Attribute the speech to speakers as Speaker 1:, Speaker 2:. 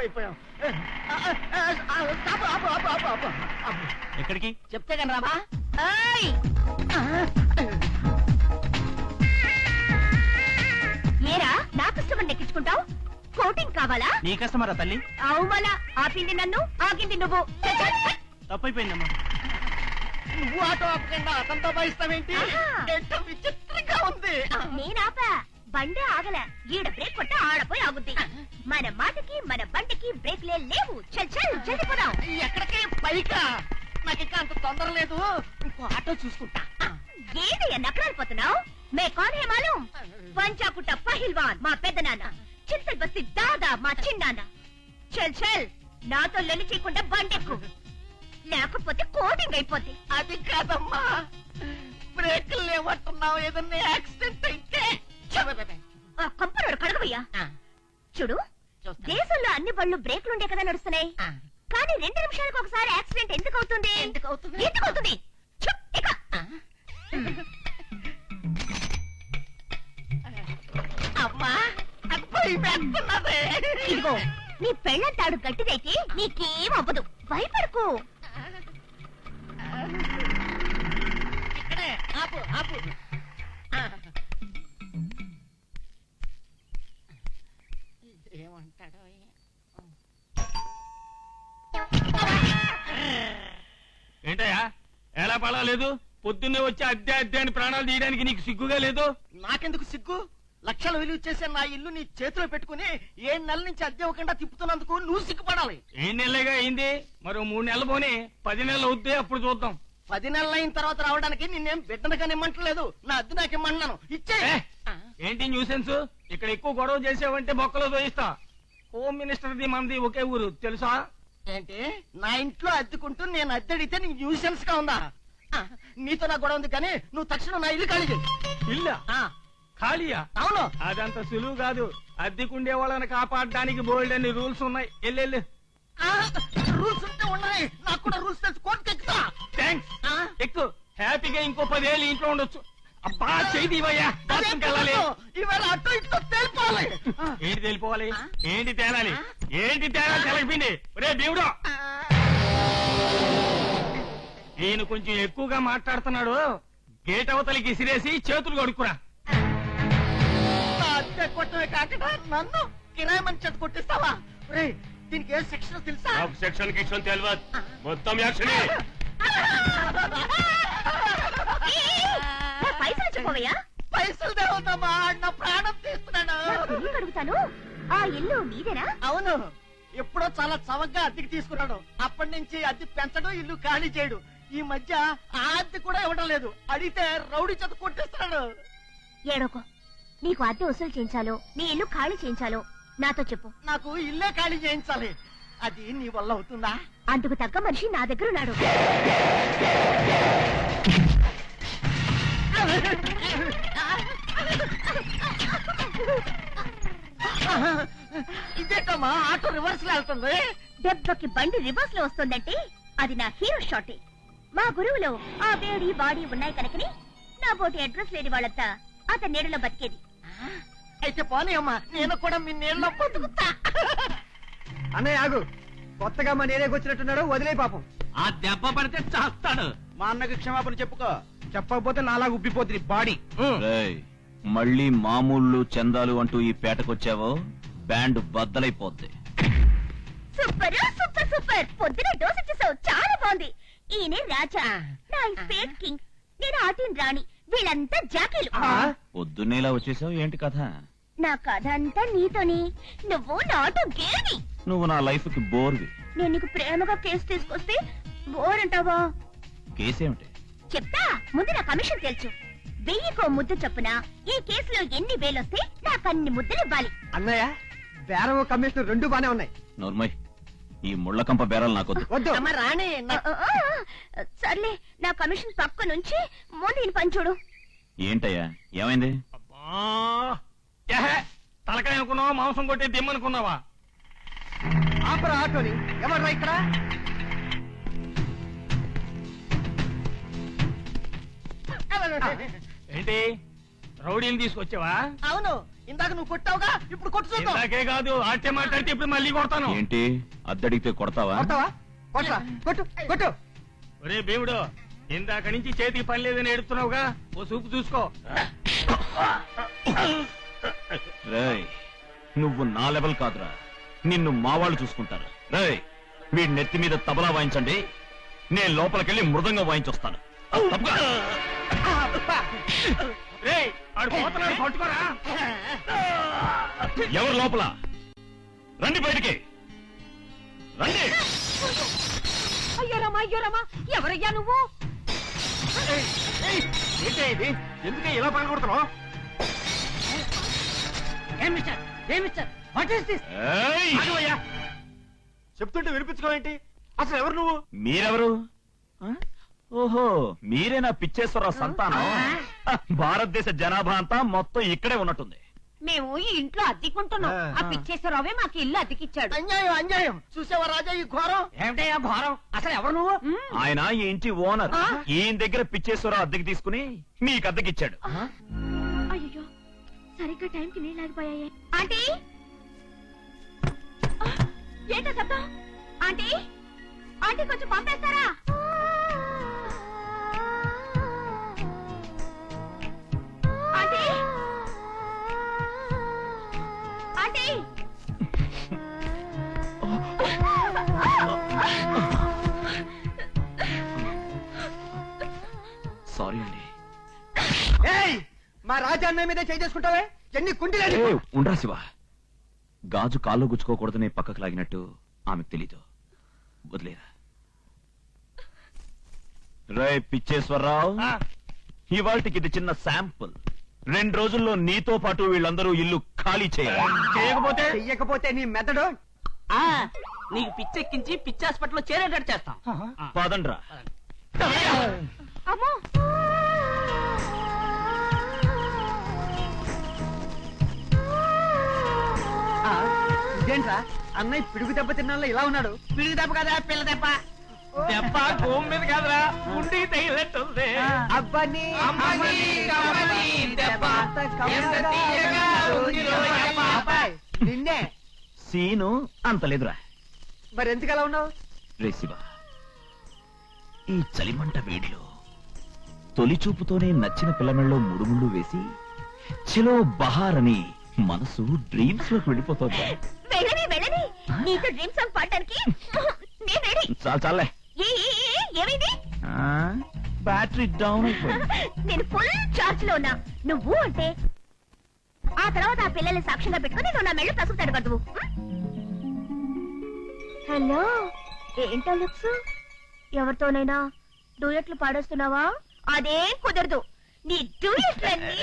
Speaker 1: ఎక్కువైపోయాం.
Speaker 2: ఎక్కడికి?
Speaker 1: చెప్తే కానీ రామా
Speaker 3: ఏరా నా కస్టమర్ ఎక్కించుకుంటావు? కోటింగ్ కావాలా?
Speaker 2: నీ కస్టమరా తల్లి?
Speaker 3: అవుమలా ఆపింది నన్ను ఆగింది నువ్వు.
Speaker 2: తప్పైపోయిందమ్మా.
Speaker 1: నువ్వు ఆటో ఆపకుండా అతనితో భయిస్తావేంటి విచిత్రంగా ఉంది.
Speaker 3: నేనాపా? బండే ఆగల. ఈడ బ్రేక్ కొట్ట ఆడపోయి ఆగుద్ది. మన మాటకి మన బండికి బ్రేక్లే లేవు. చల్ చల్ జల్ది పోదాం.
Speaker 1: ఎక్కడికి పైకా? నాకు ఇంకా అంత తొందర లేదు. ఇంకో ఆటో చూసుకుంటా.
Speaker 3: ఏందయ్యా నకరాలిపోతున్నావు మే కాన్ హే మాలూం పంచాకుట్ట పహిల్వాన్ మా పెద్ద నాన్న. చింతల్ బస్తి దాదా మా చిన్నాన్న. చల్ చల్ నాతో లొల్లి చేయకుండా బండెక్కు. లేకపోతే కోటింగ్ అయిపోద్ది.
Speaker 1: అది కాదమ్మా. బ్రేకులు లేవట్టున్నావు ఏదన్నా యాక్సిడెంట్
Speaker 3: చూడు. దేశంలో అన్ని బళ్ళు బ్రేక్లుండే కదా నడుస్తున్నాయి. కానీ రెండు నిమిషాలకు ఒకసారి యాక్సిడెంట్ ఎందుకు అవుతుంది?
Speaker 1: ఎందుకు అవుతుంది?
Speaker 3: ఎందుకు అవుతుంది.
Speaker 1: అమ్మా
Speaker 3: ఇదిగో నీ పెళ్ళం తాడు గట్టిదైతే నీకేం అవ్వదు. భయపడకు.
Speaker 1: ఇక్కడే ఆపు ఆపు. ఏ-
Speaker 2: ఏంటయ్యా? ఎలా పడా లేదు? పొద్దున్నే వచ్చి అద్దె అద్దె అని ప్రాణాలు తీయడానికి నీకు సిగ్గుగా లేదు?
Speaker 1: నాకెందుకు సిగ్గు? లక్షలు విలువ చేసే నా ఇల్లు నీ చేతిలో పెట్టుకుని ఏ నెలల నుంచి అద్దె ఇవ్వకుండా తిప్పుతున్నందుకు నువ్వు సిగ్గుపడాలి.
Speaker 2: ఏడు నెలలుగా అయింది. మరో మూడు నెలలు పోనీ. పది నెలలు అవుద్ది అప్పుడు చూద్దాం.
Speaker 1: పది నెలలు అయిన తర్వాత రావడానికి నిన్నేం బిడ్డనగా నిమ్మంటలేదు. నా అద్దె నాకు ఇమ్మన్నాను ఇచ్చే.
Speaker 2: ఏ, ఏంటి న్యూసెన్స్? ఇక్కడ ఎక్కువ గొడవ చేసావంటే బొక్కలో దోయిస్తా హోమ్ మినిస్టర్ ది మంది ఒకే ఊరు తెలుసా?
Speaker 1: ఏంటి? నా ఇంట్లో అద్దెకుంటూ నేను అద్దె అడిగితే నీకు న్యూసెన్స్గా ఉందా? ఆ, నీతో నా గొడవ ఉంది కానీ నువ్వు తక్షణం నా ఇల్లు ఖాళీ చేయి.
Speaker 2: ఇల్లా?
Speaker 1: ఆ,
Speaker 2: ఖాళీయా?
Speaker 1: అవును.
Speaker 2: అదంత సులువు కాదు. అద్దెకుండే వాళ్ళని కాపాడడానికి బోల్డ్ అన్ని రూల్స్ ఉన్నాయి. ఎల్లెళ్ళు
Speaker 1: రూల్స్ ఉంటే ఉన్నాయి. నాకు కూడా రూల్స్ తెలిసి. కోర్టుకి ఎక్కుతా
Speaker 2: థ్యాంక్స్
Speaker 1: ఆ?
Speaker 2: ఎక్కువ హ్యాపీగా ఇంకో పదేళ్ళు ఇంట్లో ఉండొచ్చు. అబ్బా చేయి వెళ్ళాలి.
Speaker 1: ఇవాళ అటు ఇటు తెలిపాలి
Speaker 2: ఏంటి తెలిపోవాలి? ఏంటి తేలాలి? ఏంటి తేలాలి? తెలపిండి రే దేవుడు. ఈయన కొంచెం ఎక్కువగా మాట్లాడుతున్నాడు. గేట్ అవతలికి ఇసిరేసి చేతులు
Speaker 1: అద్దె కొట్టమే కాకుండా నన్ను కిరాయి మంచి చేత కొట్టిస్తావా? రే దీనికి ఏ శిక్షణ తెలుసా?
Speaker 2: సెక్షన్ కిక్షన్ తెలియదు. మొత్తం యాక్షన్.
Speaker 3: చెప్పవయ్యా
Speaker 1: పైసలు దేవతమ్మా నా ప్రాణం తీస్తున్నాను.
Speaker 3: తెలియక అడుగుతాను ఆ ఇల్లు నీదేనా?
Speaker 1: అవును. ఎప్పుడో చాలా చవకగా అద్దెకి తీసుకున్నాడు. అప్పటి నుంచి అద్దె పెంచడం ఇల్లు ఖాళీ చేయడు. ఈ మధ్య ఆ అద్దె కూడా ఇవ్వడం లేదు. అడిగితే రౌడీ చేత కొట్టిస్తున్నాడు.
Speaker 3: ఏడోకో నీకు అద్దె వసూలు చేయించాలో నీ ఇల్లు ఖాళీ చేయించాలో నాతో చెప్పు.
Speaker 1: నాకు ఇల్లే ఖాళీ చేయించాలి. అది నీ వల్ల అవుతుందా?
Speaker 3: అందుకు తగ్గ మనిషి నా దగ్గర ఉన్నాడు.
Speaker 1: ఇదేటమ్మా ఆటో రివర్స్లో వెళ్తుంది.
Speaker 3: దెబ్బకి బండి రివర్స్లో వస్తుందంటే అది నా హీరో షాటే మా గురువులో ఆ వేడి బాడీ ఉన్నాయి కనుకని నా బోటి అడ్రస్ లేని వాళ్ళంతా అతని నీడలో బతికేది.
Speaker 1: అయితే పోనీ అమ్మా నేను కూడా మీ నీళ్ళలో బతుకుతా.
Speaker 4: అన్నయ్య ఆగు. కొత్తగా మన ఏరియాకి వచ్చినట్టున్నాడు వదిలే పాపం.
Speaker 2: ఆ దెబ్బ పడితే చేస్తాడు.
Speaker 4: మా అన్నకి క్షమాపణ చెప్పుకో. చెప్పకపోతే నాలా ఉబ్బిపోతుంది బాడీ.
Speaker 5: రేయ్, మళ్ళీ మామూళ్ళు చందాలు అంటూ ఈ పేటకొచ్చావో? బ్యాండ్ బద్దలైపోద్ది.
Speaker 3: Super super super. పొద్దున డోస్ ఇచ్చేసావు. చాలా బాగుంది. ఈయనే రాజా. నా స్పేట్ కింగ్. నేను ఆటిన్ రాణి. వీళ్ళంతా జాకీలు.
Speaker 5: పొద్దున్నేలా వచ్చేసావు? ఏంటి కథ?
Speaker 3: నా కథ అంతా నీతోని. నువ్వు నాతో గేమి
Speaker 5: నువ్వు నా లైఫ్కి బోర్వి.
Speaker 3: నేను నీకు ప్రేమగా కేసు తీసుకొస్తే బోర్ అంటావా?
Speaker 5: కేసేమిటి?
Speaker 3: చెప్తా. ముందు నా కమిషన్ తెలుసు. వెయ్యికో ముద్దు చొప్పున ఈ కేసులో ఎన్ని వేలొస్తే నాకు అన్ని ముద్దలు ఇవ్వాలి
Speaker 4: అన్నయ్య బేరం కమిషనర్ రెండు బానే ఉన్నాయి.
Speaker 5: నోర్మయ్ ఈ ముళ్ళకంప బేరాలు నాకొద్దు.
Speaker 4: వద్దు.
Speaker 1: అమ్మ నా-
Speaker 3: సర్లే నా కమిషన్ పక్క నుంచి ముందు పంచుడు
Speaker 5: ఏంటయ్యా? ఏమైంది?
Speaker 2: అబ్బా! తలకాయ అనుకున్నావా మాంసం కొట్టే దిమ్మనుకున్నావా
Speaker 4: ఆపరా ఆటోని. ఎవర్రా ఇక్కడ?
Speaker 2: ఏంటి? రౌడీని తీసుకొచ్చావా?
Speaker 1: అవును. ఇందాక నువ్వు కొట్టావుగా ఇప్పుడు కొట్టు చూద్దాం.
Speaker 2: ఇందాకే కాదు ఆటే మాట్లాడితే ఇప్పుడు మళ్ళీ కొడతాను.
Speaker 5: ఏంటి? అద్దడిగితే కొడతావా?
Speaker 4: కొడతావా? కొట్టరా కొట్టు కొట్టు.
Speaker 2: ఒరే భీముడు ఇందాక నుంచి చేతికి పని లేదని ఎడుతున్నావుగా ఓ సూపు చూసుకో.
Speaker 5: రేయ్ నువ్వు నా లెవెల్ కాదురా. నిన్ను మా వాళ్ళు చూసుకుంటారు. రేయ్ వీడి నెత్తి మీద తబలా వాయించండి. నేను లోపలికెళ్ళి మృదంగా వాయించొస్తాను. తప్పుగా. ఎవరు లోపల? రండి బయటికి. రండి.
Speaker 3: అయ్యో రమా అయ్యో రమా ఎవరయ్యా నువ్వు?
Speaker 2: ఏంటి ఇది? ఎందుకే ఇలా పని కొడుతున్నావు
Speaker 1: ఏం మిస్టర్ ఏం మిస్టర్ వాట్ ఇస్ దిస్
Speaker 5: ఏయ్!
Speaker 2: ఆగవయ్యా. చెప్తుంటే వినిపించుకోవేంటి అసలు ఎవరు నువ్వు?
Speaker 5: మీరెవరు? ఆ? ఓహో మీరే నా పిచ్చేశ్వరరావు సంతానం. భారతదేశ జనాభా అంతా మొత్తం ఇక్కడే ఉన్నట్టుంది.
Speaker 3: మేము ఈ ఇంట్లో అద్దెకుంటున్నాం. ఆ. పిచ్చేశ్వరరావే మాకు ఇల్లు అద్దెకిచ్చాడు.
Speaker 1: అన్యాయం అన్యాయం. చూసావా రాజా ఈ ఘోరం? ఏమిటయ్యా ఘోరం? అసలు ఎవరు నువ్వు.
Speaker 5: ఆయన ఈ ఇంటి ఓనర్? ఈయన దగ్గర పిచ్చేశ్వరరావు అద్దెకి తీసుకుని మీకు అద్దెకిచ్చాడు.
Speaker 3: అయ్యో సరిగ్గా టైంకి నీళ్ళు ఆగిపోయాయి. ఆంటీ? ఏంటో శబ్దం? ఆంటీ? ఆంటీ కొంచెం పంపేస్తారా?
Speaker 4: ఏయ్ మా మీదే చేయి చేసుకుంటావే? ఎన్ని
Speaker 5: ఉండ్రా శివ. గాజు కాల్లో గుచ్చుకోకూడదనే పక్కకు లాగినట్టు ఆమెకు తెలీదు. వదిలేరా. రే పిచ్చేశ్వరరావు.
Speaker 2: ఆ,
Speaker 5: ఇవాళకి ఇది చిన్న శాంపుల్. రెండు రోజుల్లో నీతో పాటు వీళ్ళందరూ ఇల్లు ఖాళీ చేయాలి.
Speaker 2: చేయకపోతే?
Speaker 4: చెయ్యకపోతే నీ మెదడు?
Speaker 1: ఆ, నీకు పిచ్చెక్కించి పిచ్చి హాస్పిటల్లో చేరేటట్టు చేస్తాం.
Speaker 5: పదండ్రా.
Speaker 3: అమ్మో!
Speaker 4: ఇదేంట్రా? అన్నయ్య పిడుగు దెబ్బ తిన్నాళ్ళ ఇలా ఉన్నాడు.
Speaker 1: పిడిగి దెబ్బ కదా పిల్ల దెబ్బ.
Speaker 2: దెబ్బ భూమి మీద కాదురా ఉండి తగిలినట్టుంది.
Speaker 4: అబ్బని
Speaker 1: అమ్మని, కమ్మని దెబ్బ. ఎంత తీయగా ఉంది రోయమ్మ.
Speaker 4: అబ్బాయ్, నిన్నే.
Speaker 5: సీను అంత లేదురా.
Speaker 4: మరి ఎందుకు అలా ఉన్నావు?
Speaker 5: రే శివ ఈ చలిమంట వేడిలో తొలి చూపుతోనే నచ్చిన పిల్లమెళ్ళలో ముడుముళ్ళు వేసి చిలో బహార్ అని మనసు డ్రీమ్స్లోకి వెళ్ళిపోతుంది.
Speaker 3: వెళ్ళని వెళ్ళని నీతో డ్రీమ్ సాంగ్ పాడడానికి నేను రెడీ
Speaker 5: చాలు చాలే
Speaker 3: ఏ, ఏ, ఏ, ఏమైంది
Speaker 5: ఆ, బ్యాటరీ డౌన్
Speaker 3: నేను ఫుల్ చార్జ్లో ఉన్నా నువ్వు అంటే ఆ తర్వాత ఆ పిల్లల్ని సాక్ష్యంగా పెట్టుకుని నువ్వు నా మెళ్ళు పసుపు తడగదు హలో ఏంటో లుక్స్ ఎవరితోనైనా డూయట్లు పాడేస్తున్నావా అదేం కుదరదు నీ డూయట్లన్నీ